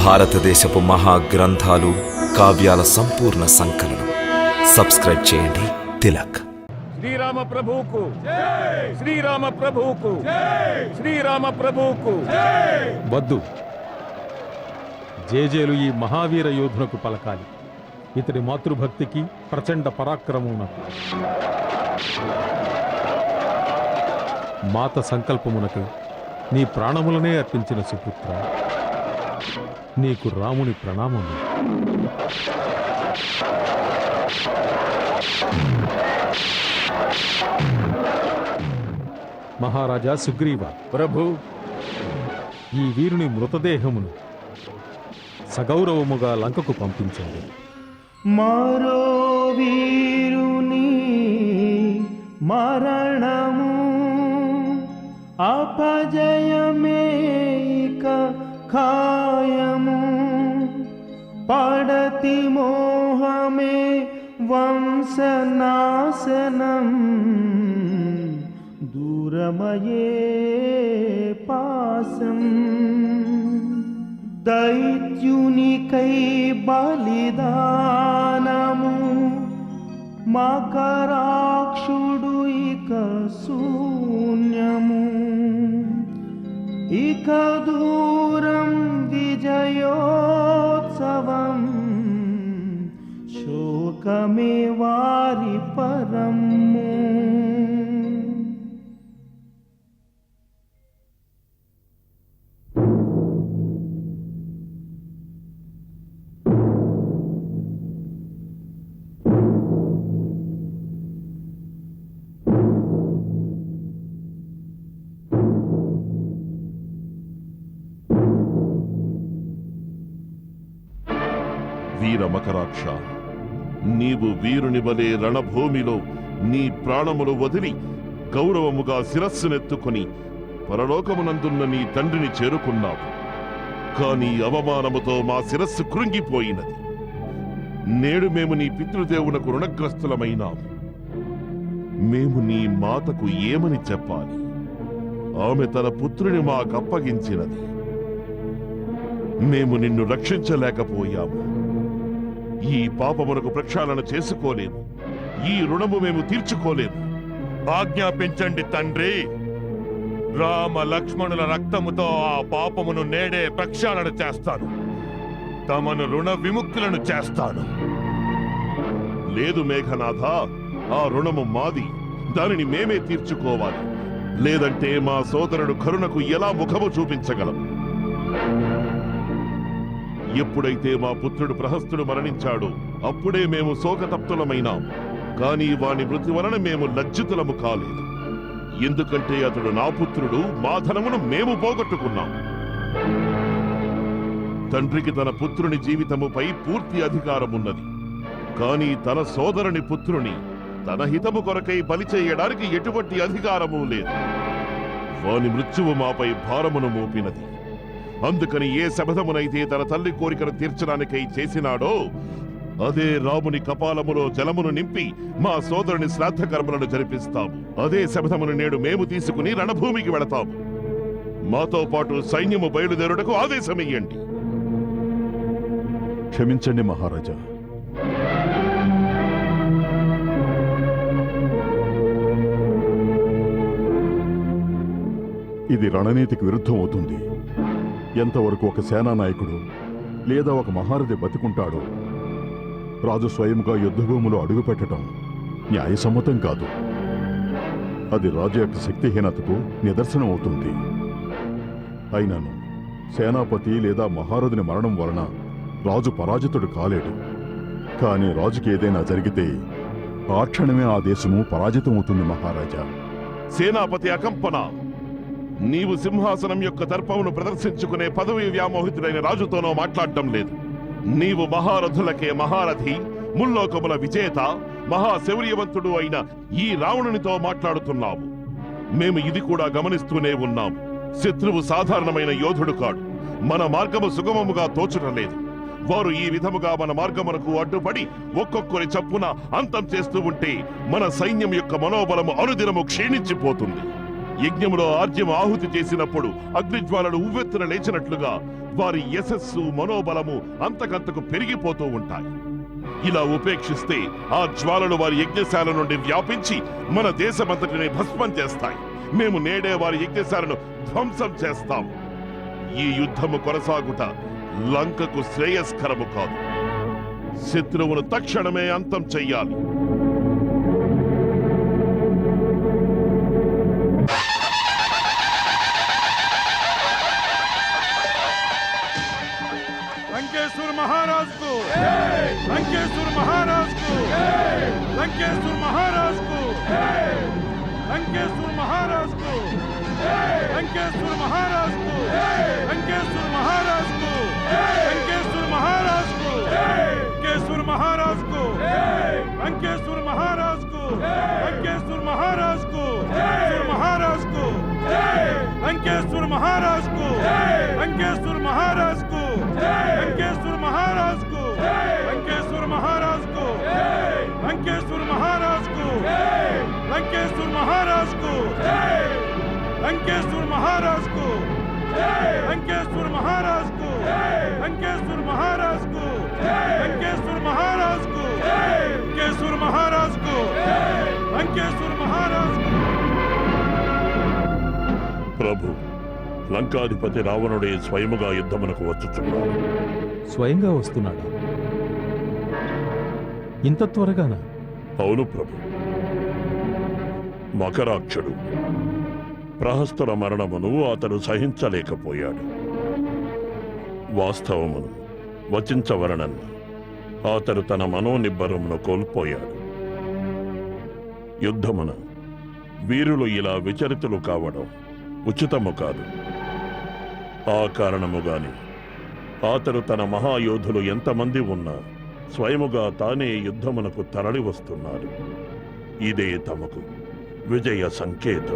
భారతదేశపు మహా గ్రంథాలు కావ్యాల సంపూర్ణ సంకలనం. సబ్స్క్రైబ్ చేయండి. తిలక్. శ్రీరామ ప్రభువుకు శ్రీరామ ప్రభువుకు శ్రీరామ ప్రభువుకు వద్దు. జేజేలు ఈ మహావీర యోధునకు పలకాలి. ఇతడి మాతృభక్తికి ప్రచండ పరాక్రమమునకు మాత సంకల్పమునకు నీ ప్రాణములనే అర్పించిన సుపుత్ర. నీకు రాముని ప్రణామము మహారాజా సుగ్రీవ ప్రభు. ఈ వీరుని మృతదేహమును సగౌరవముగా లంకకు పంపించండి. మరో వీరుని మరణము అపజయమే ఇక ఖాయము పడతి మోహమే వంశనాశనం. దూరమయే పాసం దైత్యునికై బలిదానము మకరాక్షుడు ఇక శూన్యము. ఇక దూ శోకమే వారి పరము. వీర మకరాక్ష నీవు వీరుని వలె రణభూమిలో నీ ప్రాణములు వదిలి గౌరవముగా శిరస్సునెత్తుకొని పరలోకమునందున్న నీ తండ్రిని చేరుకున్నావు. కాని అవమానముతో మా శిరస్సు కృంగిపోయినది. నేడు మేము నీ పితృదేవునకు రుణగ్రస్తులమైనాము మేము నీ మాతకు ఏమని చెప్పాలి? ఆమె తన పుత్రుని మాకప్పగించినది. మేము నిన్ను రక్షించలేకపోయాము. ఈ పాపమునకు ప్రక్షాళన చేసుకోలేము. ఈ రుణము మేము తీర్చుకోలేము. ఆజ్ఞాపించండి తండ్రి. రామ లక్ష్మణుల రక్తముతో ఆ పాపమును నేడే ప్రక్షాళన చేస్తాను. తమను రుణ విముక్తులను చేస్తాను. లేదు మేఘనాథ ఆ రుణము మాది. దానిని మేమే తీర్చుకోవాలి. లేదంటే మా సోదరుడు కరుణకు ఎలా ముఖము చూపించగలం? ఎప్పుడైతే మా పుత్రుడు ప్రహస్తుడు మరణించాడో అప్పుడే మేము శోకతప్తులమైనాం. కానీ వాని మృతి వలన మేము లజ్జితులము కాలేదు. ఎందుకంటే అతడు నా పుత్రుడు మా ధనమును మేము పోగొట్టుకున్నాం. తండ్రికి తన పుత్రుని జీవితముపై పూర్తి అధికారమున్నది. కానీ తన సోదరుని పుత్రుని తన హితము కొరకై బలి చేయడానికి ఎటువంటి అధికారము లేదు. వాని మృత్యువు మాపై భారమును మోపినది. అందుకని ఏ శబదమునైతే తన తల్లి కోరికను తీర్చడానికై చేసినాడో అదే రాముని కపాలములో జలమును నింపి మా సోదరుని శ్రాద్ధ కర్మలను జరిపిస్తాము. అదే శబదమును నేడు మేము తీసుకుని రణభూమికి వెళతాము. మాతో పాటు సైన్యము బయలుదేరుటకు ఆదేశమియ్యండి క్షమించండి మహారాజా. ఇది రణనీతికి విరుద్ధం అవుతుంది ఎంతవరకు ఒక సేనా నాయకుడు లేదా ఒక మహారథి బతికుంటాడో రాజు స్వయంగా యుద్ధభూమిలో అడుగుపెట్టడం న్యాయసమ్మతం కాదు. అది రాజు యొక్క శక్తిహీనతకు నిదర్శనం అవుతుంది అయినను సేనాపతి లేదా మహారథుని మరణం వలన రాజు పరాజితుడు కాలేడు. కానీ రాజుకి ఏదైనా జరిగితే ఆ క్షణమే ఆ దేశము పరాజితమవుతుంది మహారాజా. సేనాపతి అకంపన నీవు సింహాసనం యొక్క దర్పమును ప్రదర్శించుకునే పదవి వ్యామోహితుడైన రాజుతోనో మాట్లాడటం లేదు. నీవు మహారథులకే మహారథి ముల్లోకముల విజేత మహాశౌర్యవంతుడు అయిన ఈ రావణునితో మాట్లాడుతున్నావు. మేము ఇది కూడా గమనిస్తూనే ఉన్నాము శత్రువు సాధారణమైన యోధుడు కాడు. మన మార్గము సుగమముగా తోచుటలేదు. వారు ఈ విధముగా మన మార్గమునకు అడ్డుపడి ఒక్కొక్కరి చప్పున అంతం చేస్తూ ఉంటే మన సైన్యం యొక్క మనోబలము అనుదినము క్షీణించిపోతుంది. యజ్ఞములో ఆర్జ్యం ఆహుతి చేసినప్పుడు అగ్నిజ్వాలలు ఉవ్వెత్తున లేచినట్లుగా వారి యశస్సు మనోబలము అంతకంతకు పెరిగిపోతూ ఉంటాయి. ఇలా ఉపేక్షిస్తే ఆ జ్వాలలు వారి యజ్ఞశాల నుండి వ్యాపించి మన దేశమంతటిని భస్మం చేస్తాయి. మేము నేడే వారి యజ్ఞశాలను ధ్వంసం చేస్తాం. ఈ యుద్ధము కొనసాగుట లంకకు శ్రేయస్కరము కాదు. శత్రువును తక్షణమే అంతం చెయ్యాలి. లంకేశ్వర మహారాజ్కు లంకేశ్వర మహారాజ్కు లంకేశ్వర మహారాజ్కు లంకేశ్వర మహారాజ్కు లంకేశ్వర మహారాజ్కు లంకేశ్వర మహారాజ్కు లంకేశ్వర మహారాజ్కు లంకేశ్వర మహారాజ్కు లంకేశ్వర మహారాజ్కు లంకేశ్వర మహారాజ్కు మహారాజ్కు లంకేశ్వర మహారాజ్కు లంకేశ్వర లంకేశ్వర మహారాజ్కు లంకేశ్వర మహారాజ్కు లంకేశ్వర మహారాజ్కు లంకేశ్వర మహారాజ్కు లంకేశ్వర మహారాజ్కు లంకేశ్వర మహారాజ్కు లంకేశ్వర మహారాజ్కు ప్రభు లంకాధిపతి రావణుడే స్వయముగా యుద్ధమునకు వచ్చుచున్నాడు. స్వయంగా వస్తున్నాడా? ఇంత త్వరగానా? అవును ప్రభు. మకరాక్షుడు. ప్రహస్తుల మరణమును అతడు సహించలేకపోయాడు. వాస్తవమును వచించవలనన్న అతడు తన మనోనిబ్బరమును కోల్పోయాడు. యుద్ధమున వీరులు ఇలా విచరితులు కావడం ఉచితము కాదు. ఆ కారణముగాని అతడు తన మహాయోధులు ఎంతమంది ఉన్నా స్వయముగా తానే యుద్ధమునకు తరలి వస్తున్నారు ఇదే తమకు विजय संकेत।